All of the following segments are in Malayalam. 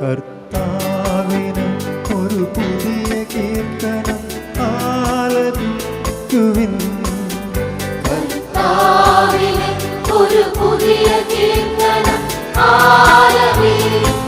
കർത്താവിന് ഒരു പുതിയ കീർത്തനം ആലപിക്കുവിൻ. കർത്താവിന് ഒരു പുതിയ കീർത്തനം ആലപിക്കുവിൻ.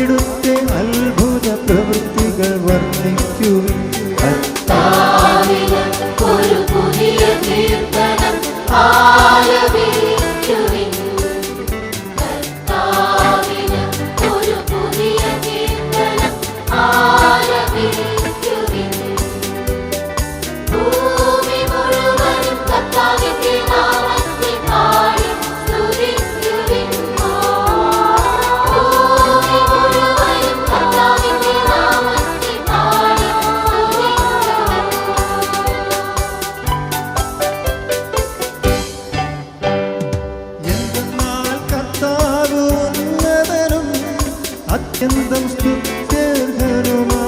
അവിടുത്തെ അത്ഭുത പ്രവൃത്തികൾ വർണിക്കുവിൻ ഒരു പുതിയ ആ അത്യന്തം സ്തുത്യർഹനുമാണ്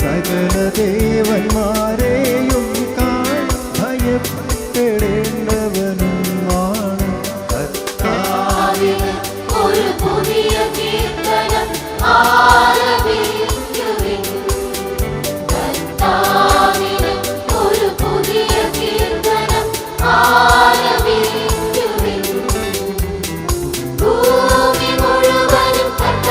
സകല ദേവന്മ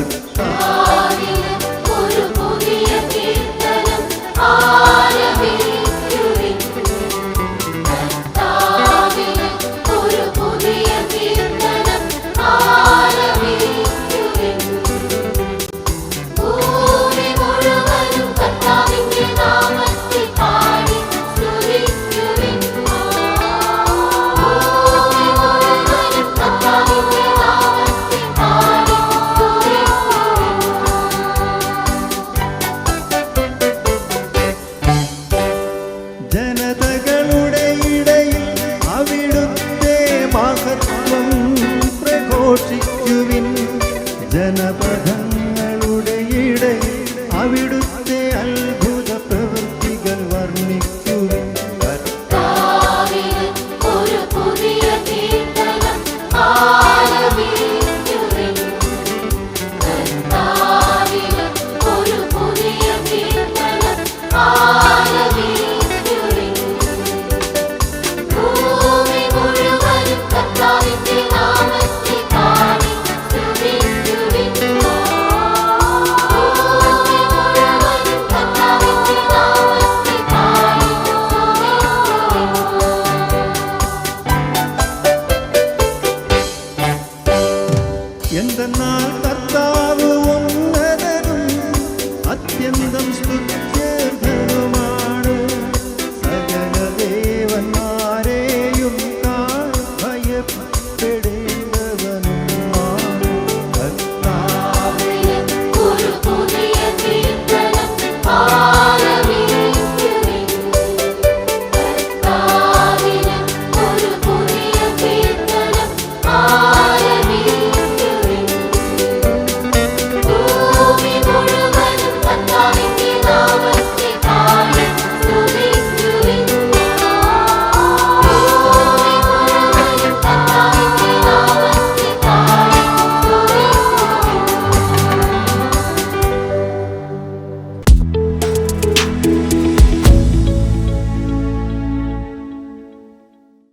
Oh. பத തന്നാൽ കർത്താവ് ഉന്നതനും അത്യന്തം സ്തുതി.